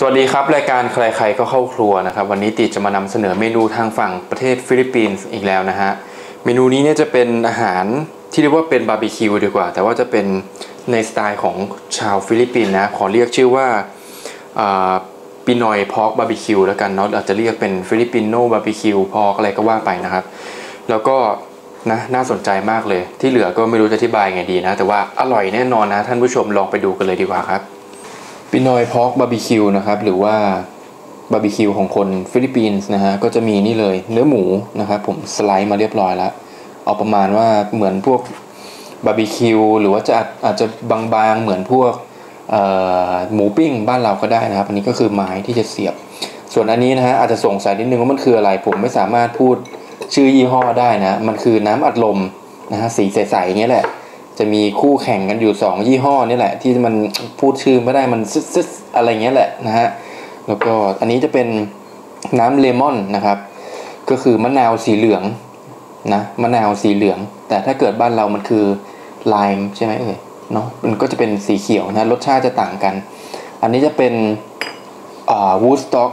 สวัสดีครับ รายการใครๆก็เข้าครัวนะครับ วันนี้ติจะมานำเสนอเมนูทางฝั่งประเทศฟิลิปปินส์อีกแล้วนะฮะเมนูนี้เนี่ยจะเป็นอาหารที่เรียกว่าเป็นบาร์บีคิวดีกว่า แต่ว่าจะเป็นในสไตล์ของชาวฟิลิปปินส์นะขอเรียกชื่อว่าปินอยพอกบาร์บีคิวแล้วกันเนาะอาจจะเรียกเป็นฟิลิปปินโนบาร์บีคิวพอกอะไรก็ว่าไปนะครับ แล้วก็นะน่าสนใจมากเลย ที่เหลือก็ไม่รู้จะอธิบายไงดีนะ แต่ว่าอร่อยแน่นอนนะท่านผู้ชมลองไปดูกันเลยดีกว่าครับ ปินอยพอกบาร์บีคิวนะครับหรือว่าบาร์บีคิวของคนฟิลิปปินส์นะฮะก็จะมีนี่เลยเนื้อหมูนะครับผมสไลด์มาเรียบร้อยแล้ว เอาประมาณว่าเหมือนพวกบาร์บีคิวหรือว่าจะอาจจะบางๆเหมือนพวกหมูปิ้งบ้านเราก็ได้นะครับ อันนี้ก็คือไม้ที่จะเสียบ ส่วนอันนี้นะฮะอาจจะสงสัยนิดนึงว่ามันคืออะไรผมไม่สามารถพูดชื่อยี่ห้อได้นะ มันคือน้ำอัดลมนะฮะสีใสๆอย่างเงี้ยแหละ จะมีคู่แข่งกันอยู่ 2 ยี่ห้อนี่แหละ ที่มันพูดชื่อไม่ได้มันซึดๆอะไรเงี้ยแหละนะฮะแล้วก็อันนี้จะเป็นน้ำเลมอนนะครับ ก็คือมะนาวสีเหลืองนะมะนาวสีเหลือง แต่ถ้าเกิดบ้านเรามันคือไลม์ใช่ไหมเอ่ยเนาะมันก็จะเป็นสีเขียวนะรสชาติจะต่างกัน อันนี้จะเป็นอ่าวูสต็อก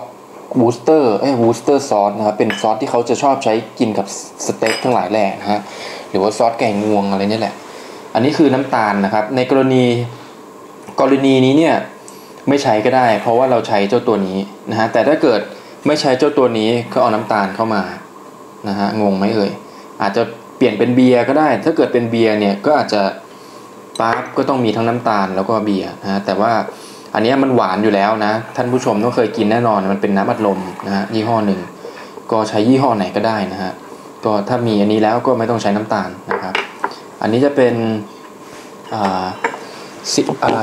วูสเตอร์เอ้วูสเตอร์ซอสนะครับเป็นซอสที่เขาจะชอบใช้กินกับสเต็กทั้งหลายแหล่นะฮะหรือว่าซอสไก่งวงอะไรนี่แหละ อันนี้คือน้ำตาลนะครับ ในกรณีกรณีนี้เนี่ยไม่ใช้ก็ได้ เพราะว่าเราใช้เจ้าตัวนี้นะฮะแต่ถ้าเกิดไม่ใช้เจ้าตัวนี้ก็เอาน้ำตาลเข้ามานะฮะงงไหมเอ่ยอาจจะเปลี่ยนเป็นเบียร์ก็ได้ ถ้าเกิดเป็นเบียร์เนี่ยก็อาจจะปั๊บก็ต้องมีทั้งน้ำตาลแล้วก็เบียร์นะแต่ว่าอันนี้มันหวานอยู่แล้วนะ ท่านผู้ชมต้องเคยกินแน่นอนมันเป็นน้ำอัดลมนะฮะยี่ห้อหนึ่งก็ใช้ยี่ห้อไหนก็ได้นะฮะก็ถ้ามีอันนี้แล้วก็ไม่ต้องใช้น้ำตาลนะครับ อันนี้จะเป็น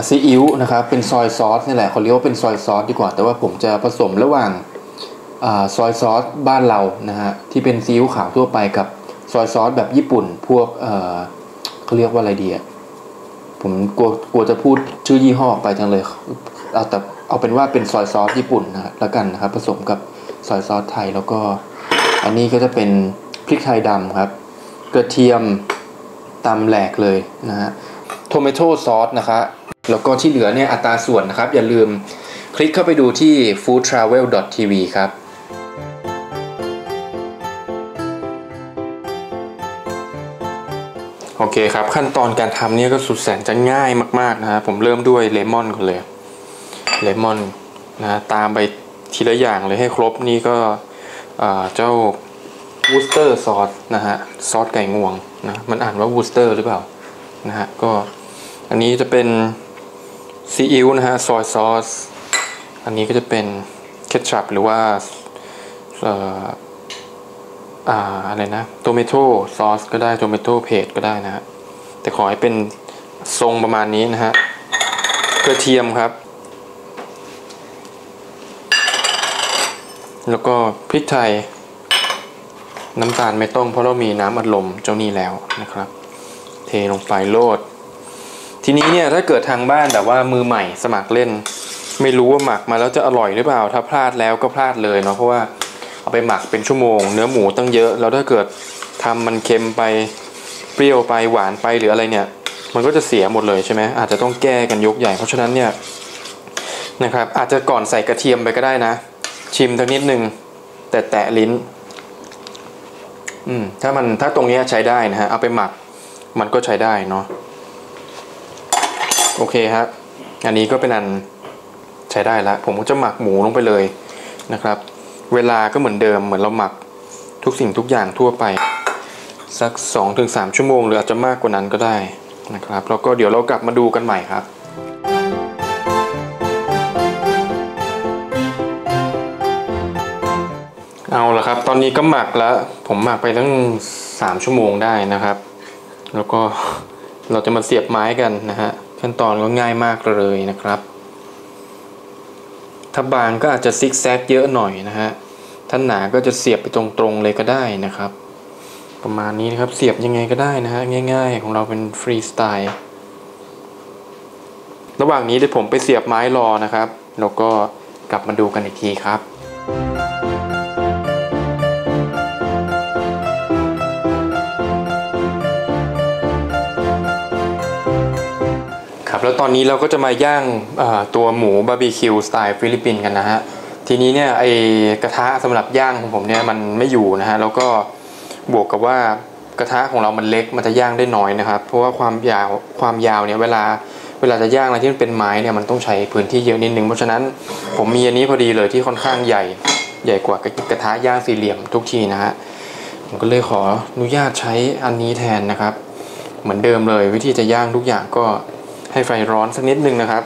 ซีอิ๊วนะครับเป็นซอยซอสนี่แหละเขาเรียกว่าเป็นซอยซอสดีกว่า แต่ว่าผมจะผสมระหว่างซอยซอสบ้านเรานะฮะที่เป็นซีอิ๊วขาวทั่วไปกับซอยซอสแบบญี่ปุ่น พวกเเขาเรียกว่าอะไรดีอะผมกลัวกลัวจะพูดชื่อยี่ห้อไปจังเลยเอาแต่เอาเป็นว่าเป็นซอยซอสญี่ปุ่นนะแล้วกันนะครับผสมกับซอยซอสไทยแล้วก็ อันนี้ก็จะเป็นพริกไทยดำครับ กระเทียม ตำแหลกเลยนะฮะโทเมโตซอสนะครับแล้วก็ที่เหลือเนี่ยอัตราส่วนนะครับ อย่าลืมคลิกเข้าไปดูที่ foodtravel.tv ครับโอเคครับ ขั้นตอนการทำเนี่ยก็สุดแสนจะง่ายมากๆนะฮะผมเริ่มด้วยเลมอนก่อนเลยเลมอนนะตามไปทีละอย่างเลยให้ครบนี่ก็เจ้าวูสเตอร์ซอสนะฮะซอสไก่งวง นะมันอ่านว่าวูสเตอร์หรือเปล่านะฮะก็อันนี้จะเป็นซีอิ๊วนะฮะซอยซอสอันนี้ก็จะเป็นเคชัพหรือว่าอ่าอะไรนะโตเมโต้ซอสก็ได้โตเมโต้เพจก็ได้นะฮะแต่ขอให้เป็นทรงประมาณนี้นะฮะกระเทียมครับ แล้วก็พริกไทย น้ำตาลไม่ต้องเพราะเรามีน้ำอัดลมเจ้านี้แล้วนะครับ เทลงไปโลด ทีนี้เนี่ยถ้าเกิดทางบ้านแบบว่ามือใหม่สมัครเล่น ไม่รู้ว่าหมักมาแล้วจะอร่อยหรือเปล่า ถ้าพลาดแล้วก็พลาดเลยเนาะเพราะว่าเอาไปหมักเป็นชั่วโมง เนื้อหมูตั้งเยอะ แล้วถ้าเกิดทำมันเค็มไปเปรี้ยวไปหวานไปหรืออะไรเนี่ย มันก็จะเสียหมดเลยใช่ไหมอาจจะต้องแก้กันยกใหญ่ เพราะฉะนั้นเนี่ยนะครับอาจจะก่อนใส่กระเทียมไปก็ได้นะ ชิมสักนิดนึงแต่แตะลิ้น อืมถ้ามันถ้าตรงนี้ใช้ได้นะฮะเอาไปหมักมันก็ใช้ได้เนาะโอเคครับอันนี้ก็เป็นอันใช้ได้แล้วผมก็จะหมักหมูลงไปเลยนะครับ เวลาก็เหมือนเดิมเหมือนเราหมักทุกสิ่งทุกอย่างทั่วไป สัก 2-3 ชั่วโมง หรืออาจจะมากกว่านั้นก็ได้นะครับแล้วก็เดี๋ยวเรากลับมาดูกันใหม่ครับ อาละครับตอนนี้ก็หมักแล้ว ผมหมักไปตั้ง3ชั่วโมงได้นะครับ แล้วก็เราจะมาเสียบไม้กันนะฮะขั้นตอนก็ง่ายมากเลยนะครับ ถ้าบางก็อาจจะซิกแซกเยอะหน่อยนะฮะถ้าหนาก็จะเสียบไปตรงๆเลยก็ได้นะครับ ประมาณนี้นะครับเสียบยังไงก็ได้นะฮะง่าย ๆ ของเราเป็นฟรีสไตล์ระหว่างนี้เดี๋ยวผมไปเสียบไม้รอนะครับ แล้วก็กลับมาดูกันอีกทีครับ แล้วตอนนี้เราก็จะมาย่างตัวหมูบาร์บีคิวสไตล์ฟิลิปปินส์กันนะฮะทีนี้เนี่ยไอกระทะสำหรับย่างของผมเนี่ยมันไม่อยู่นะฮะแล้วก็บวกกับว่ากระทะของเรามันเล็กมันจะย่างได้น้อยนะครับ เพราะว่าความยาวความยาวเนี่ยเวลาเวลาจะย่างอะไรที่มันเป็นไม้เนี่ยมันต้องใช้พื้นที่เยอะนิดนึงเพราะฉะนั้นผมมีอันนี้พอดีเลยที่ค่อนข้างใหญ่ใหญ่กว่ากระทะย่างสี่เหลี่ยมทุกทีนะฮะผมก็เลยขออนุญาตใช้อันนี้แทนนะครับ เหมือนเดิมเลยวิธีจะย่างทุกอย่างก็ ให้ไฟร้อนสักนิดนึงนะครับ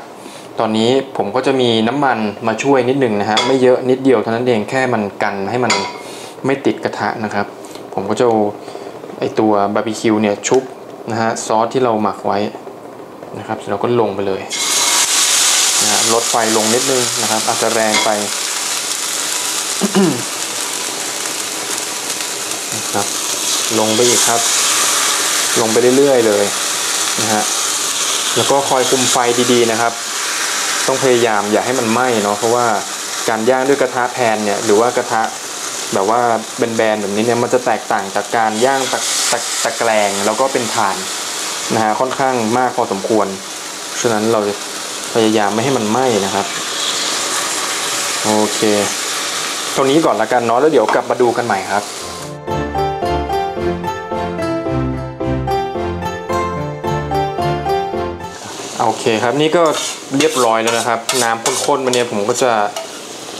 ตอนนี้ผมก็จะมีน้ำมันมาช่วยนิดนึงนะฮะไม่เยอะนิดเดียวเท่านั้นเองแค่มันกันให้มันไม่ติดกระทะนะครับ ผมก็จะไอตัวบาร์บีคิวเนี่ยชุบนะฮะซอสที่เราหมักไว้นะครับเร็จแล้วก็ลงไปเลยนะฮะลดไฟลงนิดนึงนะครับ อาจจะแรงไปนะครับลงไปอีกครับ ลงไปเรื่อยๆเลยนะฮะ แล้วก็คอยคุมไฟดีๆนะครับ ต้องพยายามอย่าให้มันไหม้เนาะเพราะว่าการย่างด้วยกระทะแพนเนี่ยหรือว่ากระทะแบบว่าแบนๆแบบนี้เนี่ยมันจะแตกต่างจากการย่างตะตะตะแกรงแล้วก็เป็นถ่านนะฮะค่อนข้างมากพอสมควรฉะนั้นเราพยายามไม่ให้มันไหม้นะครับโอเคตรงนี้ก่อนละกันเนาะแล้วเดี๋ยวกลับมาดูกันใหม่ครับ โอเคครับนี่ก็เรียบร้อยแล้วนะครับ น้ำข้นๆมันเนี่ยผมก็จะ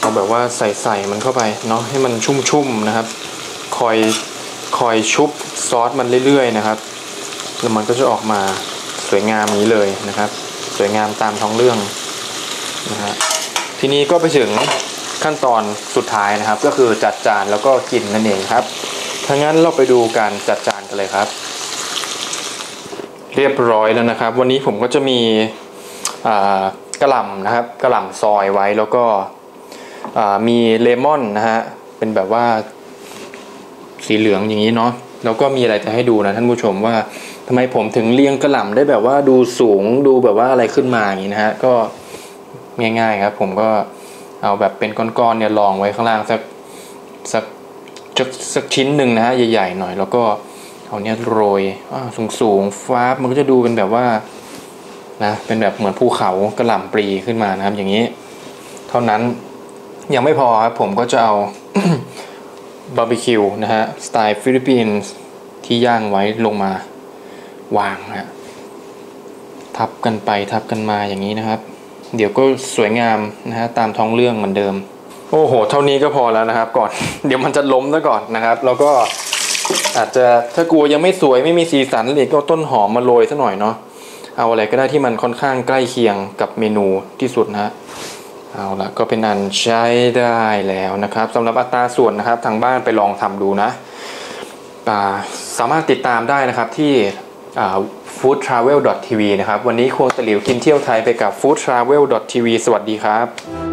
เอาแบบว่าใส่ใส่มันเข้าไปเนาะให้มันชุ่มๆนะครับคอยคอยชุบซอสมันเรื่อยๆนะครับแล้วมันก็จะออกมาสวยงามนี้เลยนะครับ สวยงามตามท้องเรื่องนะฮะทีนี้ก็ไปถึงขั้นตอนสุดท้ายนะครับ ก็คือจัดจานแล้วก็กินนั่นเองครับถ้างั้นเราไปดูการจัดจานกันเลยครับ เรียบร้อยแล้วนะครับ วันนี้ผมก็จะมีกระหล่ำนะครับกระหล่ำซอยไว้แล้วก็มีเลมอนนะฮะเป็นแบบว่าสีเหลืองอย่างนี้เนาะแล้วก็มีอะไรจะให้ดูนะท่านผู้ชมว่าทำไมผมถึงเรียงกระหล่ำได้แบบว่าดูสูงดูแบบว่าอะไรขึ้นมาอย่างนี้นะฮะก็ง่ายๆครับ ผมก็เอาแบบเป็นก้อนๆเนี่ยรองไว้ข้างล่างสักสักสักชิ้นหนึ่งนะฮะใหญ่ๆหน่อยแล้วก็ เอาเนี้ยโรยสูงสูงๆฟ้าบมันก็จะดูเป็นแบบว่านะเป็นแบบเหมือนภูเขากระหล่ำปลีขึ้นมานะครับ อย่างนี้ เท่านั้นยังไม่พอครับผมก็จะเอาบาร์บีคิวนะฮะสไตล์ฟิลิปปินส์ที่ย่างไว้ลงมาวางฮะทับกันไปทับกันมาอย่างนี้นะครับ เดี๋ยวก็สวยงามนะฮะตามท้องเรื่องเหมือนเดิม โอ้โห เท่านี้ก็พอแล้วนะครับ ก่อน เดี๋ยวมันจะล้มซะก่อนนะครับ แล้วก็ อาจจะถ้ากลัวยังไม่สวยไม่มีสีสันเลยก็ต้นหอมมาโรยซะหน่อยเนาะเอาอะไรก็ได้ที่มันค่อนข้างใกล้เคียงกับเมนูที่สุดนะเอาละก็เป็นอันใช้ได้แล้วนะครับสำหรับอัตราส่วนนะครับทางบ้านไปลองทำดูนะาสามารถติดตามได้นะครับที่ foodtravel.tv นะครับ วันนี้ควงตะหลิวกินเที่ยวไทยไปกับ foodtravel.tv สวัสดีครับ